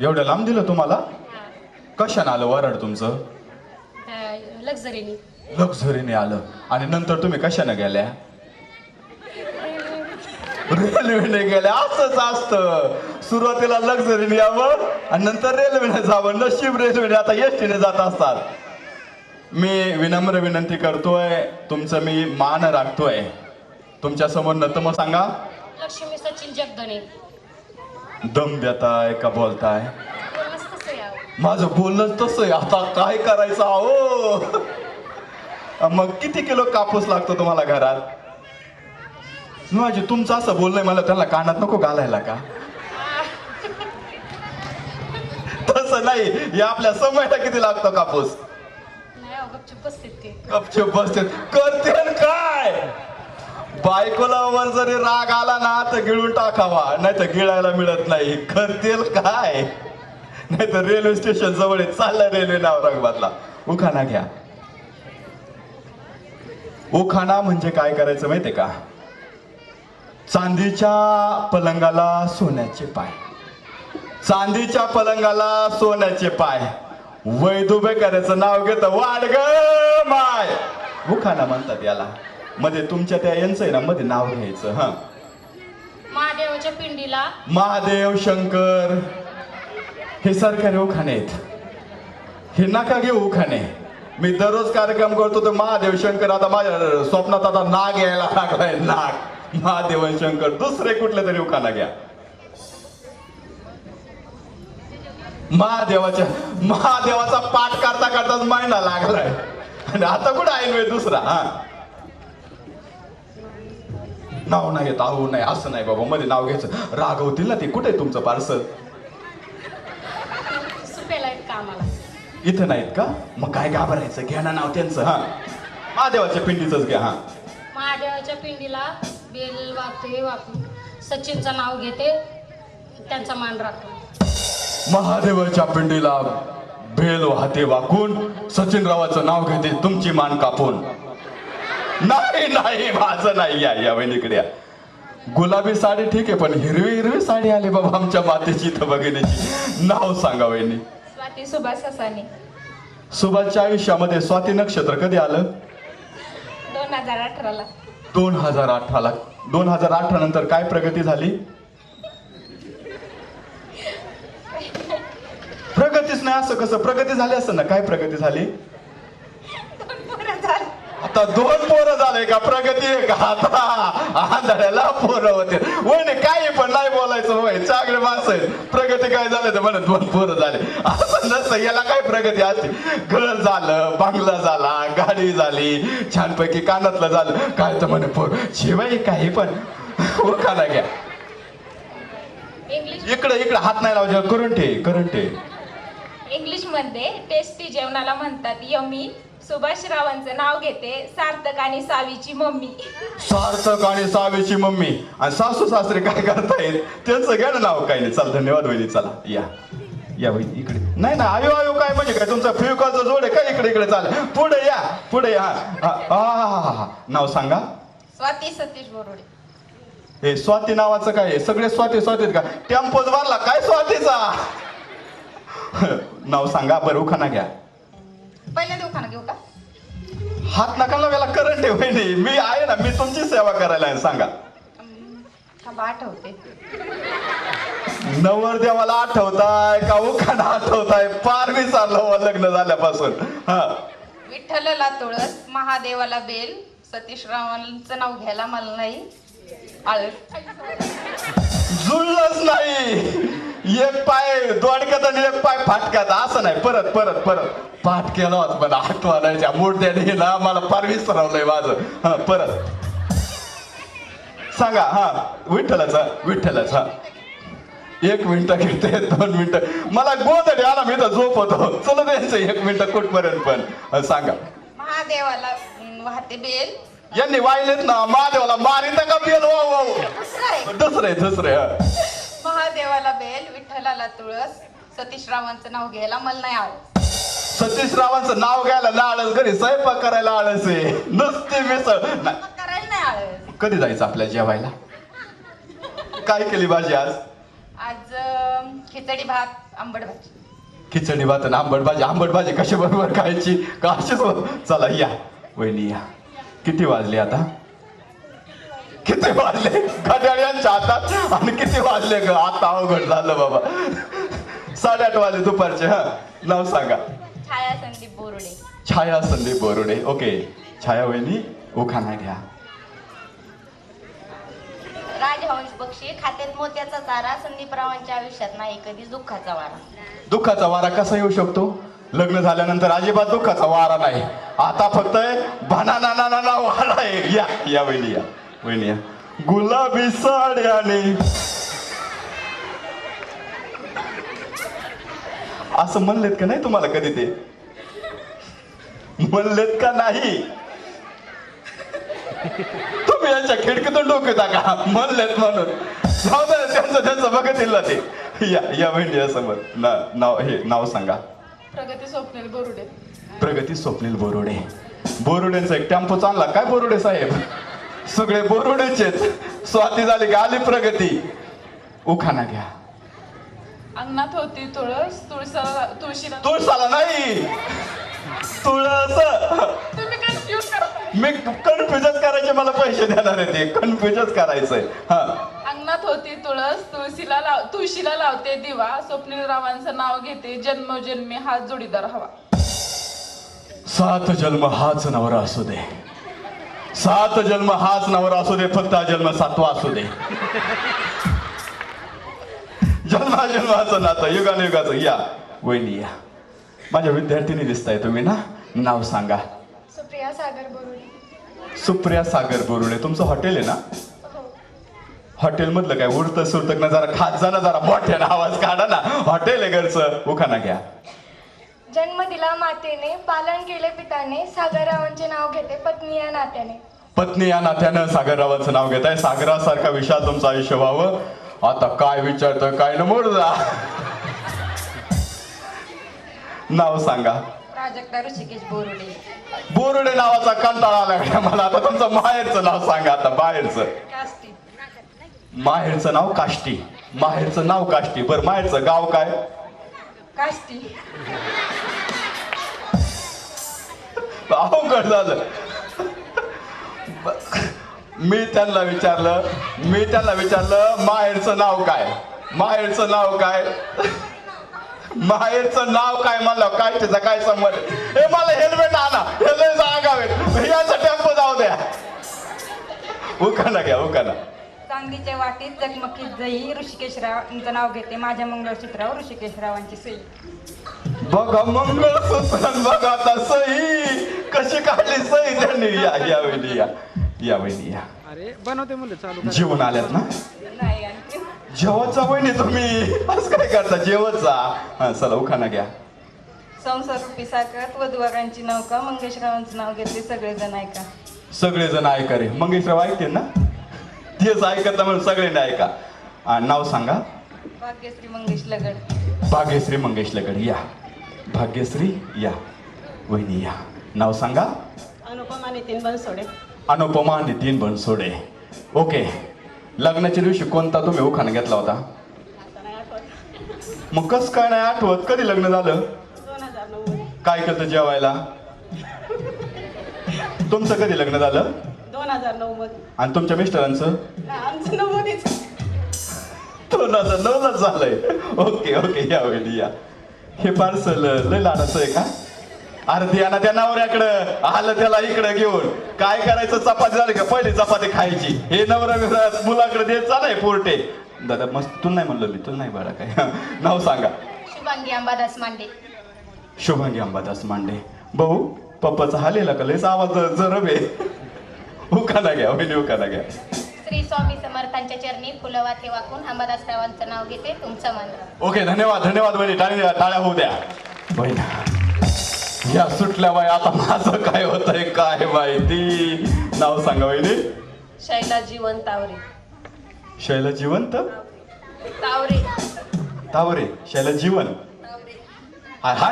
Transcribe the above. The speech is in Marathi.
एवढं लांब दिलं तुम्हाला? कशानं आलं वराड तुमचं? लक्झरीनी. लक्झरीने आलं. आणि नंतर तुम्ही कशानं गेल्या? रेल्वेने गेल्या. असंच असतं. सुरुवातीला लक्झरीने यावं आणि नंतर रेल्वेने जावं. नशीब रेल्वेने आता एसटीने जात असतात. मी विनम्र विनंती करतोय. तुमचं मी मान राखतोय. तुमच्यासमोर नतम सांगा. लक्ष्मी सचिन जगदणे दम देताय का बोलताय? बोलणंच माझं बोलणं तसं आहे. आता काय करायचं अहो मग किती किलो कापूस लागतो तुम्हाला घरात? माझे तुमचं असं बोलणंय मला त्याला कानात नको घालायला का? तसं नाही. हे आपल्या समयाला किती लागतो कापूस? गपचूप बसते करते काय? बायकोला वर जरी राग आला ना तर गिळून टाकावा. नाही तर गिळायला मिळत नाही. करतील काय? नाही तर रेल्वे स्टेशन जवळ चालला रेल्वे औरंगाबादला उखाणा घ्या. उखाणा म्हणजे काय करायचं माहितीये का? चांदीच्या पलंगाला सोन्याचे पाय. चांदीच्या पलंगाला सोन्याचे पाय. वैदुबे करायचं नाव घेतं. वाडग माय! उखाणा म्हणतात याला. मध्ये तुमच्या त्या यांचं आहे ना मध्ये नाव घ्यायचं हा. महादेवाच्या पिंडीला. महादेव शंकर. हे सरकारी उखाणे आहेत. हे नका घेऊ उखाणे. मी दररोज कार्यक्रम करतो तर महादेव शंकर आता माझ्या स्वप्नात आता नाग यायला लागलाय नाग. महादेव शंकर दुसरे कुठले तरी उखाणा घ्या. महादेवाच्या महादेवाचा पाठ करता करताच महिना लागलाय. आणि आता कुठं आहे दुसरा हा. नाव नाही येत अहो नाही असं नाही बाबा मध्ये नाव घ्यायचं. रागवतील ना ते कुठे आहे तुमचं पार्सल? सुपेला आहेत कामाला इथं नाहीत का? मग काय घाबरायचं? घ्या ना नाव त्यांचं हा. महादेवाच्या पिंडीच घ्या हा. महादेवाच्या पिंडीला बेल वागते वाकून सचिनचं नाव घेते त्यांचा मान राखतो. महादेवाच्या पिंडीला भेल वाहते वाकून सचिन रावाचं नाव घेते तुमची मान कापून. नाही नाही माझं नाही या या वहिनीकडे या. गुलाबी साडी ठीक आहे पण हिरवी हिरवी साडी आली बाबा आमच्या मातेची इथं बघण्याची नाव सांगा वहिनी स्वाती सुभाष ससाने. सुभाषच्या आयुष्यामध्ये स्वाती नक्षत्र कधी आलं? दोन हजार अठराला. दोन हजार अठराला. दोन हजार अठरा नंतर काय प्रगती झाली? प्रगतीच नाही असं कसं? प्रगती झाली असं ना? काय प्रगती झाली? आता दोन पोरं झाले का? प्रगती आहे का आता आंधळ्याला पोरं होते. वय काय पण नाही बोलायचं होय चांगले माणसं आहेत. प्रगती काय झालं तर म्हणत दोन पोरं झाले. असं नसतं. याला काय प्रगती असते? घर झालं बंगला झाला गाडी झाली छानपैकी कानातलं झालं. काय तर म्हणे पोर शिवाय काही पण. उखाणा घ्या. इंग्लिश इकडे इकडे. हात नाही लावायचे करंट आहे करंट आहे इंग्लिशमध्ये टेस्टी जेवणाला म्हणतात यमी सुभाष रावांचं नाव घेते सार्थक आणि सावीची मम्मी. सार्थक आणि सावेची मम्मी. आणि सासू सासरे काय करतायत? त्यांचं घ्या ना नाव काय नाही. चल धन्यवाद वहिनी चला या. या वहिनी इकडे. नाही ना आयो आयो काय म्हणजे काय? तुमचा फ्युकॉलचा जोड आहे काय इकडे इकडे चाल. पुढे या पुढे या. हा, हा, हा, हा. नाव सांगा. स्वाती सतीश बोरोडे. हे स्वाती नावाचं काय आहे? सगळे स्वाती स्वातीत का? टेम्पोच भरला काय स्वातीचा? नाव सांगा बरं उखाना घ्या. पहिल्यांदा उखाणा घेऊ का? हात नका लावायला करंट आहे वहिनी. मी आहे ना मी तुमची सेवा करायला आहे सांगा. थांबा आठवते. नवरदेवाला आठवताय का? उखाणा आठवताय. फार विचारलं हो लग्न झाल्यापासून. हा. विठ्ठलला तुळस महादेवाला बेल सतीश रावांचं नाव घ्यायला मला नाही. आळ. जुळलंच नाही. एक पाय दोडक्यात आणि एक पाय फाटक्यात. असं नाही. परत परत परत. पाठ केला होता पण आठवणाच्या मूर्त्याने ना मला फार विसरवलंय माझं. हा परत. सांगा हा विठ्ठलाचा विठ्ठलाचा. एक मिनिट घेते दोन मिनिटं. मला गोदडी आला मी तर झोप होतो चला द्यायचं एक मिनिट कुठपर्यंत पण. सांगा. महादेवाला वाहते बेल. यांनी वाहिलेत ना महादेवाला मारित का बेल वाव दुसरं दुसरे महादेवाला बेल विठ्ठलाला तुळस. सतीश रावांचं नाव घ्यायला मला नाही आवड सतीश रावांचं नाव घ्यायला ना आळस घरी स्वयंपाक करायला आळस आहे. नुसती मिसळ. नाही, मग करायला नाही आळस कधी जायचं आपल्या जेवायला? काय केली भाजी आज? आज अं, खिचडी भात आंबट भाजी. खिचडी भात आणि आंबट भाजी. आंबट भाजी कशी बरोबर खायची? का अशीच? चला या. वहिनी या. किती वाजले आता? किती वाजले? घड्याळ्यांच्या हातात. आणि किती वाजले ग? आता अवघड झालं बाबा. साडेआठ वाजले दुपारचे हा. नाव सांगा. छाया संदीप बोरुडे. ओके छाया वहिनी उखाणा घ्या. राजहंस बक्षी खात्यात मोत्याचा चारा संदीपरावांच्या आयुष्यात नाही कधी दुःखाचा वारा. दुःखाचा वारा कसा येऊ शकतो? लग्न झाल्यानंतर अजिबात दुःखाचा वारा नाही. आता फक्त भाना ना ना ना ना वारा आहे. या या वहिनी या. वहिनी या. गुलाबी साड्याने असं म्हणलेत का नाही तुम्हाला कधी ते? म्हणलेत का नाही? तुम्ही यांच्या खिडकीतून डोके टाका. म्हणलेत म्हणून. जाऊ त्यांचं त्यांचं बघत येईल ना ते. या या वहिनी समोर ना नाव हे नाव सांगा. प्रगती स्वप्नील बोरुडे. प्रगती स्वप्नील बोरुडे. बोरुडेंचा एक टेम्पो चालला. काय बोरुडे साहेब? सगळे बोरुडेच स्वाती झाली का? आली प्रगती. उखाना घ्या. अंगणात होती तुळस तुळसा तुळशीला तुळसाला नाही. तुळस. मी कन्फ्युजच करायचे मला पैसे देणार आहे ते कन्फ्युजच करायचंय. हा. अंगणात होती तुळस तुळशीला लाव तुळशीला लावते दिवा स्वप्नील रावांचं नाव घेते जन्मोजन्मी हा जोडीदार हवा. सात जन्म हाच नवरा असू दे. सात जन्म हाच नवरा असू दे फक्त हा जन्म सातवा असू दे. जन्माजन्माचं नातं युगान युगाचं या वहिनी या. माझ्या विद्यार्थिनी दिसताय तुम्ही ना? नाव सांगा. सुप्रिया सागर बोरुडे. सुप्रिया सागर बोरुडे. तुमचं हॉटेल आहे ना? हॉटेल मधलं काय? उडतं सुरतं ना जरा खात जा ना जरा मोठ्यानं आवाज काढा ना. हॉटेल आहे घरचं. उखाना घ्या. जन्म दिला मातेने पालन केले पिताने सागररावांचे नाव घेते पत्नी या नात्याने. पत्नी या नात्यानं सागररावांचं नाव घेत आहे सागरासारखा विषयात तुमचं आयुष्य व्हावं. आता काय विचारतोय काय न मोड जा नाव सांगा. प्राजक्ता ऋषिकेश बोरुडे. बोरुडे नावाचा कंटाळा आला मला आता तुमचं माहेरचं नाव सांगा आता बाहेरचं. माहेरचं नाव काष्टी. माहेरचं नाव काष्टी. बरं माहेरचं गाव काय? काष्टी. अवघड झालं. मी त्यांना विचारलं मी त्यांना विचारलं माहेरचं नाव काय? माहेरचं नाव काय? माहेरचं नाव काय म्हणलं? काय त्याचा काय संबंध? हे मला हेल्मेट आणा. हे लय सांगावे याचा टेम्पो जाऊ द्या. उखाना घ्या उखाना. चांदीच्या वाटीत चकमकीत जई ऋषिकेशरावांचं नाव घेते माझ्या मंगळसूत्रावर ऋषिकेशरावांची सई. बघा मंगळसूत्र बघा आता सही कशी काढली सही त्यांनी? या या वहिनी या. या वहिनी या. अरे बनवते म्हणलं चालू. जेवण आल्यात ना? नाही आणखी जेवतचा वहिनी तुम्ही. असं काय करता? जेवतचा. हा चला उखाना घ्या. संसार रूपी साखर वधुवारांची नौका मंगेशरावांचं नाव घेते सगळेजण ऐका. सगळेजण ऐका रे. मंगेशराव ऐकते ना? तेच ऐकत म्हणून सगळे ऐका. नाव सांगा. भाग्यश्री मंगेश लगड. भाग्यश्री मंगेश लगड या. भाग्यश्री या. वहिनी या. नाव सांगा. अनुपमा नितीन बनसोडे. अनुपमा नितीन बनसोडे. ओके. लग्नाच्या दिवशी कोणता तुम्ही उखाण घेतला होता? मग कस काय नाही आठवत? कधी लग्न झालं? काय करत जेवायला? तुमचं कधी लग्न झालं? दोन हजार नऊ मध्ये आणि तुमच्या मिस्टरांचं? आमचं नऊ मध्येच दोन हजार नऊ झालंय. ओके ओके या वेळी या. हे पार्सल लय लाडाचं आहे का? अरे द्या त्या नवऱ्याकडं आलं त्याला इकडं घेऊन. काय करायचं? चपाती झाली का? पहिली चपाती खायची. हे नवरा बिवरा मुलाकडे देत चालय पोरटे. दादा मस्त तुला नाही म्हणलं मी तुला नाही बाळा काय. नाव सांगा. शुभांगी अंबादास मांडे. शुभांगी अंबादास मांडे. भाऊ पप्पाचा हालेला का? लयच आवाज जरब उखाना घ्या वहिनी उखाना घ्या. श्री स्वामी समर्थांच्या चरणी फुलवाते वाकून अंबादास रावांचं नाव घेते तुमचं मंत्र ओके धन्यवाद धन्यवाद वहिनी. टाळ्या होऊ द्या. बहिणा या सुटल्या बाई आता माझं काय होत आहे काय माहिती? नाव सांगा वहिनी. शैला जीवन तावरे शैला जिवंत? तावरे तावरे शैला जीवन. हा हा